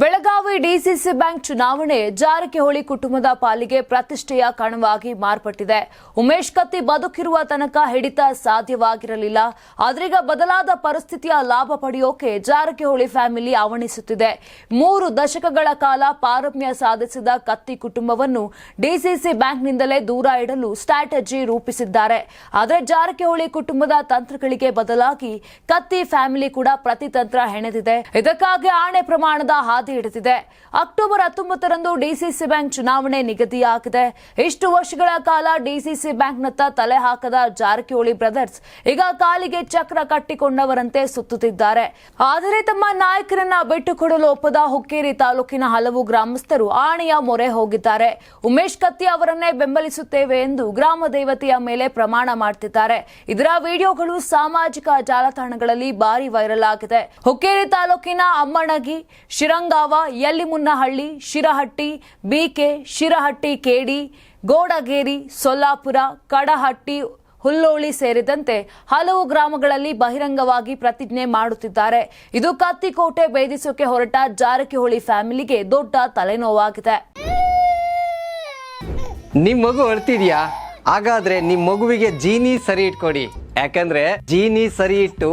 Belagavi DCC bank ಚುನಾವಣೆ ಜಾರಕಿಹೊಳಿ ಕುಟುಂಬದ ಪಾಲಿಗೆ ಪ್ರತಿಷ್ಠೆಯ ಕಣವಾಗಿ ಮಾರ್ಪಟ್ಟಿದೆ. ಉಮೇಶ್ ಕತ್ತಿ ಬದುಕಿರುವ ತನಕ ಹಿಡಿತ ಸಾಧ್ಯವಾಗಿರಲಿಲ್ಲ. ಆದ್ರೀಗ ಬದಲಾದ ಪರಿಸ್ಥಿತಿಯ ಲಾಭ ಪಡೆಯೋಕೆ ಜಾರಕಿಹೊಳಿ ಫ್ಯಾಮಿಲಿ ಅವಣಿಸುತ್ತಿದೆ ಮೂರು ದಶಕಗಳ ಕಾಲ ಪಾರಮ್ಯ ಸಾಧಿಸಿದ ಕತ್ತಿ ಕುಟುಂಬವನ್ನು ಡಿಸಿಸಿ ಬ್ಯಾಂಕ್ನಿಂದಲೇ ದೂರ ಇಡಲು ಸ್ಟ್ರಾಟಜಿ ರೂಪಿಸಿದ್ದಾರೆ. ಆದರೆ ಜಾರಕಿಹೊಳಿ ಕುಟುಂಬದ ತಂತ್ರಗಳಿಗೆ ಬದಲಾಗಿ ಕತ್ತಿ ಫ್ಯಾಮಿಲಿ ಕೂಡ ಪ್ರತಿತಂತ್ರ ಹೆಣೆದಿದೆ. ಇದಕ್ಕಾಗಿ ಆಣೆ ಪ್ರಮಾಣದ ಹಾದಿ ಹಿಡಿದಿದೆ. ಅಕ್ಟೋಬರ್ ಹತ್ತೊಂಬತ್ತರಂದು ಡಿಸಿಸಿ ಬ್ಯಾಂಕ್ ಚುನಾವಣೆ ನಿಗದಿಯಾಗಿದೆ. ಇಷ್ಟು ವರ್ಷಗಳ ಕಾಲ ಡಿಸಿಸಿ ಬ್ಯಾಂಕ್ನತ್ತ ತಲೆ ಹಾಕದ ಜಾರಕಿಹೊಳಿ ಬ್ರದರ್ಸ್ ಈಗ ಕಾಲಿಗೆ ಚಕ್ರ ಕಟ್ಟಿಕೊಂಡವರಂತೆ ಸುತ್ತುತ್ತಿದ್ದಾರೆ. ಆದರೆ ತಮ್ಮ ನಾಯಕರನ್ನ ಬಿಟ್ಟುಕೊಡಲು ಒಪ್ಪದ ಹುಕ್ಕೇರಿ ತಾಲೂಕಿನ ಹಲವು ಗ್ರಾಮಸ್ಥರು ಆಣೆಯ ಮೊರೆ ಹೋಗಿದ್ದಾರೆ. ಉಮೇಶ್ ಕತ್ತಿ ಅವರನ್ನೇ ಬೆಂಬಲಿಸುತ್ತೇವೆ ಎಂದು ಗ್ರಾಮ ದೇವತೆಯ ಮೇಲೆ ಪ್ರಮಾಣ ಮಾಡ್ತಿದ್ದಾರೆ. ಇದರ ವಿಡಿಯೋಗಳು ಸಾಮಾಜಿಕ ಜಾಲತಾಣಗಳಲ್ಲಿ ಭಾರಿ ವೈರಲ್ ಆಗಿದೆ. ಹುಕ್ಕೇರಿ ತಾಲೂಕಿನ ಅಮ್ಮಣಗಿ ಶಿರಂಗಾವ ಯಲ್ಲಿಮುನ್ನಹಳ್ಳಿ ಶಿರಹಟ್ಟಿ, ಬಿಕೆ ಶಿರಹಟ್ಟಿ, ಕೇಡಿ ಗೋಡಗೇರಿ, ಸೊಲ್ಲಾಪುರ, ಕಡಹಟ್ಟಿ, ಹುಲ್ಲೋಳಿ ಸೇರಿದಂತೆ ಹಲವು ಗ್ರಾಮಗಳಲ್ಲಿ ಬಹಿರಂಗವಾಗಿ ಪ್ರತಿಜ್ಞೆ ಮಾಡುತ್ತಿದ್ದಾರೆ. ಇದು ಕತ್ತಿಕೋಟೆ ಭೇದಿಸೋಕೆ ಹೊರಟ ಜಾರಕಿಹೊಳಿ ಫ್ಯಾಮಿಲಿಗೆ ದೊಡ್ಡ ತಲೆನೋವಾಗಿದೆ. ನಿಮ್ ಮಗು ಅಳ್ತಿದ್ಯಾ? ಹಾಗಾದ್ರೆ ನಿಮ್ ಮಗುವಿಗೆ ಜೀನಿ ಸರಿ ಇಟ್ಕೊಡಿ. ಯಾಕಂದ್ರೆ ಜೀನಿ ಸರಿ ಇಟ್ಟು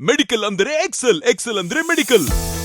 ಮೆಡಿಕಲ್ ಅಂದರೆ ಎಕ್ಸೆಲ್ ಎಕ್ಸೆಲ್ ಅಂದ್ರೆ ಮೆಡಿಕಲ್